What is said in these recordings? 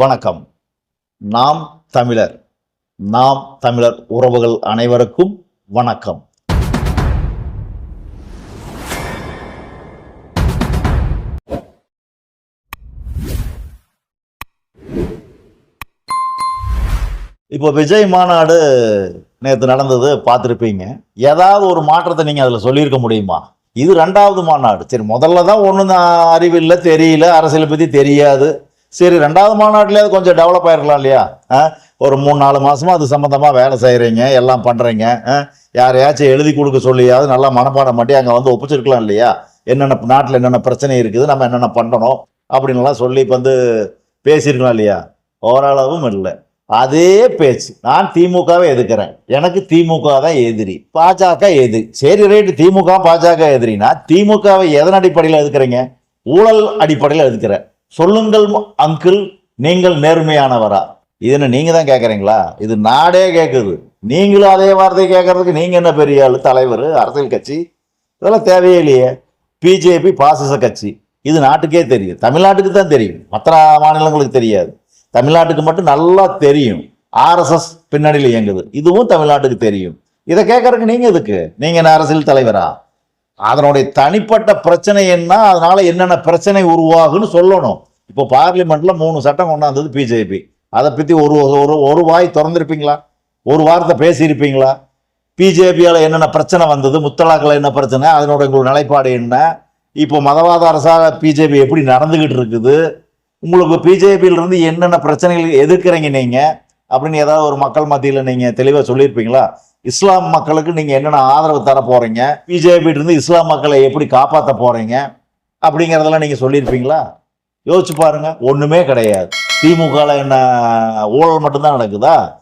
வணக்கம். நாம் தமிழர். நாம் தமிழர் உறவுகள் அனைவருக்கும் வணக்கம். இப்போ விஜய் மாநாடு நேற்று நடந்தது பார்த்துருப்பீங்க. ஏதாவது ஒரு மாற்றத்தை நீங்கள் அதில் சொல்லியிருக்க முடியுமா? இது ரெண்டாவது மாநாடு. சரி முதல்ல தான் ஒன்றும் அறிவில்லை தெரியல. அரசியலை பற்றி தெரியாது. சரி ரெண்டாவது மாநாட்டிலேயே கொஞ்சம் டெவலப் ஆயிருக்கலாம் இல்லையா? ஒரு மூணு நாலு மாதமாக அது சம்மந்தமாக வேலை செய்கிறீங்க எல்லாம் பண்ணுறீங்க யாரையாச்சும் எழுதி கொடுக்க சொல்லியாவது நல்லா மனப்பாடம் பண்ணி அங்கே வந்து ஒப்பிச்சிருக்கலாம் இல்லையா? என்னென்ன நாட்டில் என்னென்ன பிரச்சனை இருக்குது நம்ம என்னென்ன பண்ணணும் அப்படின்லாம் சொல்லி இப்போ வந்து பேசியிருக்கலாம் இல்லையா? ஓரளவும் இல்லை. அதே பேச்சு நான் திமுகவை எதிர்க்கிறேன். எனக்கு திமுக தான் எதிரி பாஜக எதிரி. சரி ரைட்டு திமுக பாஜக எதிரினா திமுகவை எதன் அடிப்படையில் எதுக்குறீங்க ஊழல் அடிப்படையில் எதுக்குறேன் சொல்லுங்கள் அங்கிள் நீங்கள் நேர்மையானவரா. இதுன்னு நீங்க தான் கேட்குறீங்களா இது நாடே கேட்குது நீங்களும் அதே வார்த்தை கேட்கறதுக்கு நீங்க என்ன பெரிய ஆளு தலைவர் அரசியல் கட்சி? இதெல்லாம் தேவையே இல்லையே. பிஜேபி பாசிச கட்சி. இது நாட்டுக்கே தெரியும். தமிழ்நாட்டுக்கு தான் தெரியும். மற்ற மாநிலங்களுக்கு தெரியாது. தமிழ்நாட்டுக்கு மட்டும் நல்லா தெரியும். ஆர்எஸ்எஸ் பின்னணியில் இயங்குது. இதுவும் தமிழ்நாட்டுக்கு தெரியும். இதை கேட்கறதுக்கு நீங்க எதுக்கு? நீங்க என்ன அரசியல் தலைவரா? அதனுடைய தனிப்பட்ட பிரச்சனை என்ன? அதனால என்னென்ன பிரச்சனை உருவாகுன்னு சொல்லணும். இப்போ பார்லிமெண்ட்ல மூணு சட்டம் கொண்டாந்தது பிஜேபி. அதை பற்றி ஒரு ஒரு ஒரு வாய் திறந்திருப்பீங்களா? ஒரு வார்த்தை பேசியிருப்பீங்களா? பிஜேபியால் என்னென்ன பிரச்சனை வந்தது? முத்தலாக்கில் என்ன பிரச்சனை? அதனோட உங்களோட நிலைப்பாடு என்ன? இப்போ மதவாத அரசாக பிஜேபி எப்படி நடந்துக்கிட்டு இருக்குது? உங்களுக்கு பிஜேபியிலிருந்து என்னென்ன பிரச்சனைகள் எதிர்க்கிறீங்க நீங்கள் அப்படின்னு ஏதாவது ஒரு மக்கள் மத்தியில் நீங்கள் தெளிவாக சொல்லியிருப்பீங்களா? இஸ்லாம் மக்களுக்கு நீங்கள் என்னென்ன ஆதரவு தர போகிறீங்க பிஜேபி இஸ்லாம் மக்களை எப்படி காப்பாற்ற போகிறீங்க அப்படிங்கிறதெல்லாம் நீங்கள் சொல்லியிருப்பீங்களா? யோசிச்சு பாருங்க. ஒன்றுமே கிடையாது. திமுகவில் என்ன ஊழல் மட்டும்தான் நடக்குதா?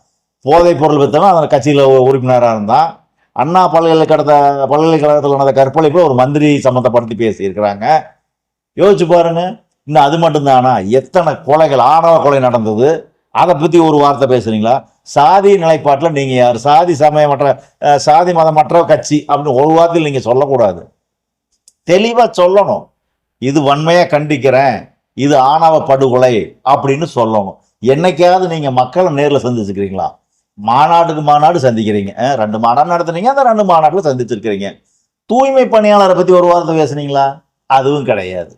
போதைப் பொருள் வித்தவன் அந்த கட்சியில் உறுப்பினராக இருந்தான். அண்ணா பல்கலைக்கழக பல்கலைக்கழகத்தில் நடந்த கற்பழிப்பில் ஒரு மந்திரி சம்மந்தப்படுத்தி பேசியிருக்கிறாங்க. யோசிச்சு பாருங்க. இன்னும் அது மட்டும்தானா? எத்தனை கொலைகள் ஆணவ கொலை நடந்தது? அதை பற்றி ஒரு வார்த்தை பேசுகிறீங்களா சாதி நிலைப்பாட்டில் நீங்கள் யார்? சாதி சமயமற்ற சாதி மதமற்ற கட்சி அப்படின்னு ஒரு வார்த்தையில் நீங்கள் சொல்லக்கூடாது. தெளிவாக சொல்லணும். இது வன்மையாக கண்டிக்கிறேன். இது ஆணவ படுகொலை அப்படின்னு சொல்லணும். என்னைக்காவது நீங்கள் மக்களை நேரில் சந்திச்சுக்கிறீங்களா? மாநாட்டுக்கு மாநாடு சந்திக்கிறீங்க. ரெண்டு மாநாடு நடத்துனீங்க அந்த ரெண்டு மாநாட்டில் சந்திச்சிருக்கிறீங்க. தூய்மை பணியாளரை பற்றி ஒரு வார்த்தை பேசுனீங்களா? அதுவும் கிடையாது.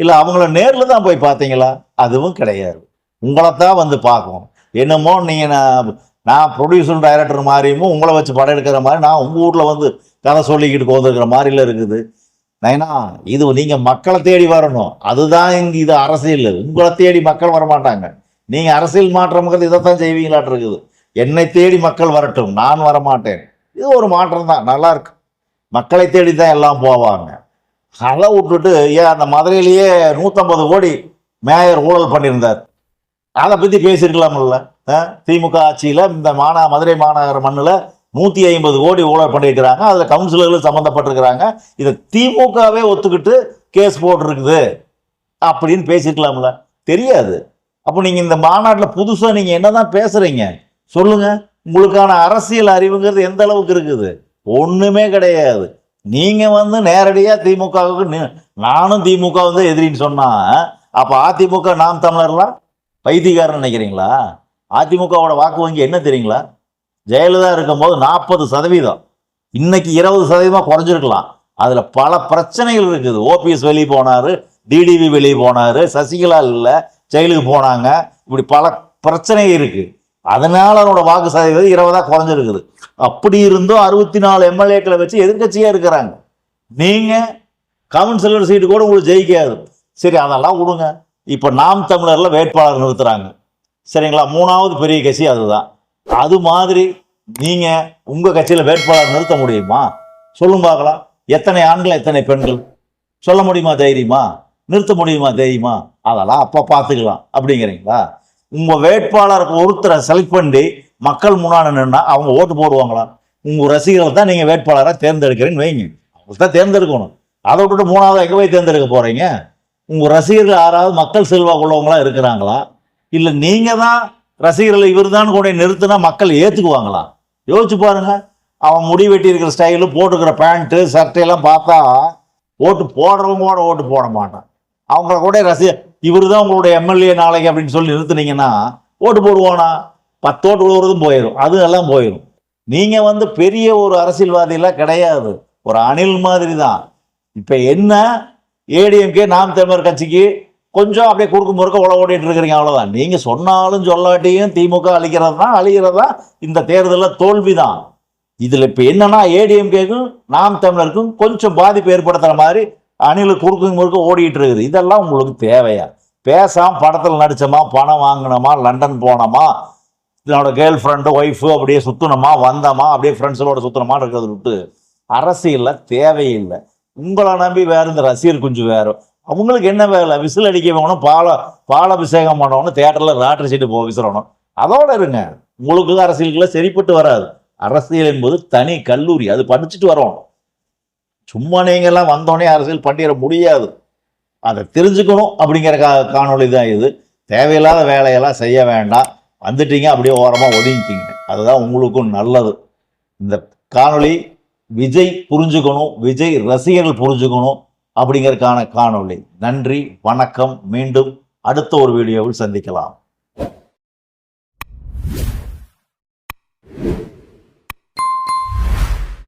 இல்லை அவங்கள நேரில் தான் போய் பார்த்தீங்களா? அதுவும் கிடையாது. உங்களை தான் வந்து பார்க்கும் என்னமோ நீங்கள் நான் நான் ப்ரொடியூசர் டைரக்டர் மாதிரியும் உங்களை வச்சு படம் எடுக்கிற மாதிரி நான் உங்கள் ஊரில் வந்து கதை சொல்லிக்கிட்டு வந்துருக்கிற மாதிரில இருக்குது. நைனா இது நீங்கள் மக்களை தேடி வரணும். அதுதான் இங்கே இது அரசியல். உங்களை தேடி மக்கள் வர மாட்டாங்க நீங்கள் அரசியல் மாற்றம்ங்கிறது இதைத்தான் செய்வீங்களாட்டு இருக்குது. என்னை தேடி மக்கள் வரட்டும். நான் வர மாட்டேன் இது ஒரு மாற்றம் தான். நல்லா இருக்கு. மக்களை தேடி தான் எல்லாம் போவாங்க. அதை விட்டுட்டு ஏன் அந்த மதுரையிலேயே நூற்றம்பது கோடி மேயர் ஊழல் பண்ணியிருந்தார். அதை பற்றி பேசியிருக்கலாம்ல. திமுக ஆட்சியில் இந்த மாநா மதுரை மாநகர மண்ணில் நூற்றி ஐம்பது கோடி ஊழல் பண்ணியிருக்கிறாங்க. அதில் கவுன்சிலர்கள் சம்மந்தப்பட்டிருக்கிறாங்க இதை திமுகவே ஒத்துக்கிட்டு கேஸ் போட்டிருக்குது அப்படின்னு பேசியிருக்கலாம்ல. தெரியாது. அப்போ நீங்கள் இந்த மாநாட்டில் புதுசாக நீங்கள் என்னதான் பேசுகிறீங்க சொல்லுங்க. உங்களுக்கான அரசியல் அறிவுங்கிறது எந்த அளவுக்கு இருக்குது? ஒன்றுமே கிடையாது. நீங்கள் வந்து நேரடியாக திமுகவுக்கு நி- நானும் திமுக வந்து எதிரின்னு சொன்னா அப்போ அதிமுக நாம் தமிழர்லாம்? பைத்தியக்காரன் நினைக்கிறீங்களா? அதிமுகவோட வாக்கு வங்கி என்ன தெரியுங்களா? ஜெயலலிதா இருக்கும்போது நாற்பது சதவீதம். இன்னைக்கு இருபது சதவீதமாக குறைஞ்சிருக்கலாம். அதில் பல பிரச்சனைகள் இருக்குது. ஓபிஎஸ் வெளியே போனார் டிடிவி வெளியே போனார் சசிகலா இல்லை ஜெயிலுக்கு போனாங்க. இப்படி பல பிரச்சனை இருக்குது அதனால அவனோட வாக்கு சதவீதம் இருபதாக குறைஞ்சிருக்குது. அப்படி இருந்தும் அறுபத்தி நாலு எம்எல்ஏக்களை வச்சு எதிர்கட்சியாக இருக்கிறாங்க. நீங்கள் கவுன்சிலர் சீட்டு கூட உங்களுக்கு ஜெயிக்காது. சரி அதெல்லாம் கொடுங்க இப்போ நாம் தமிழரில் வேட்பாளர் நிறுத்துறாங்க. சரிங்களா? மூணாவது பெரிய கட்சி அதுதான். அது மாதிரி நீங்கள் உங்கள் கட்சியில் வேட்பாளர் நிறுத்த முடியுமா? சொல்லும் பார்க்கலாம். எத்தனை ஆண்கள் எத்தனை பெண்கள்? சொல்ல முடியுமா? தைரியமா? நிறுத்த முடியுமா? தைரியமா? அதெல்லாம் அப்போ பார்த்துக்கலாம். அப்படிங்கிறீங்களா? உங்கள் வேட்பாளர் ஒருத்தரை செலக்ட் பண்ணி மக்கள் முன்னாடி நின்னா அவங்க ஓட்டு போடுவாங்களா? உங்கள் ரசிகர்கள் தான் நீங்கள் வேட்பாளராக தேர்ந்தெடுக்கிறீங்கன்னு வைங்க. அவங்க தான் தேர்ந்தெடுக்கணும். அதை விட்டுட்டு மூணாவது எங்கே போய் தேர்ந்தெடுக்க போகிறீங்க உங்கள் ரசிகர்கள் யாராவது மக்கள் செல்வாக்குள்ளவங்களா இருக்கிறாங்களா? இல்லை நீங்கள் தான் ரசிகர்கள் இவர் தான் கூட நிறுத்தினா மக்கள் ஏற்றுக்குவாங்களா யோசிச்சு பாருங்கள் அவன் முடி வெட்டி இருக்கிற ஸ்டைலு போட்டுக்கிற பேண்ட்டு சட்டையெல்லாம் பார்த்தா ஓட்டு போடுறவங்க கூட ஓட்டு போட மாட்டான். அவங்கள கூட ரசி இவர் தான் உங்களுடைய எம்எல்ஏ நாளைக்கு அப்படின்னு சொல்லி நிறுத்துனீங்கன்னா ஓட்டு போடுவானா? பத்து ஓட்டு விழுவுறதும் போயிடும் அது எல்லாம் போயிடும் நீங்கள் வந்து பெரிய ஒரு அரசியல்வாதியெல்லாம் கிடையாது. ஒரு அணில் மாதிரி தான் இப்போ என்ன ஏடிஎம்கே நாம் தமிழர் கட்சிக்கு கொஞ்சம் அப்படியே குறுக்கு முறுக்க உழ ஓடிட்டு இருக்கிறீங்க அவ்வளோதான் நீங்கள் சொன்னாலும் சொல்லாட்டியும் திமுக அழிக்கிறது தான் அழிகிறது தான் இந்த தேர்தலில் தோல்வி தான் இதில் இப்போ என்னன்னா ஏடிஎம்கேக்கும் நாம் தமிழருக்கும் கொஞ்சம் பாதிப்பு ஏற்படுத்துகிற மாதிரி அணில் குறுக்கு முறுக்க ஓடிட்டு இருக்குது. இதெல்லாம் உங்களுக்கு தேவையா? பேசாம படத்தில் நடிச்சோமா பணம் வாங்கினோமா லண்டன் போனோமா என்னோட கேர்ள் ஃப்ரெண்டு ஒய்ஃபு அப்படியே சுற்றணுமா வந்தோமா அப்படியே ஃப்ரெண்ட்ஸுகளோட சுற்றணுமா இருக்கிறது விட்டு அரசியலில் தேவையில்லை. உங்களை நம்பி வேற இந்த ரசிகர் குஞ்சு வேறு. அவங்களுக்கு என்ன வேலை? விசில் அடிக்க வேணும் பால பாலாபிஷேகம் பண்ணணும் தேட்டரில் ராட்டர் சீட்டு போக விசிறணும். அதோட இருங்க. உங்களுக்கு அரசியலுக்குள்ள சரிப்பட்டு வராது. அரசியல் என்பது தனி கல்லூரி. அது படிச்சுட்டு வரணும் சும்மா நீங்கள்லாம் வந்தோடனே அரசியல் பண்ணிட முடியாது. அதை தெரிஞ்சுக்கணும் அப்படிங்கிற கா காணொளி தான் இது. தேவையில்லாத வேலையெல்லாம் செய்ய வேண்டாம். வந்துட்டீங்க அப்படியே ஓரமாக ஒதுங்கிக்கிங்க. அதுதான் உங்களுக்கும் நல்லது. இந்த காணொளி விஜய் புரிஞ்சுக்கணும் விஜய் ரசிகர்கள் புரிஞ்சுக்கணும் அப்படிங்கிறதுக்கான காணொளி. நன்றி வணக்கம் மீண்டும் அடுத்த ஒரு வீடியோவில் சந்திக்கலாம்.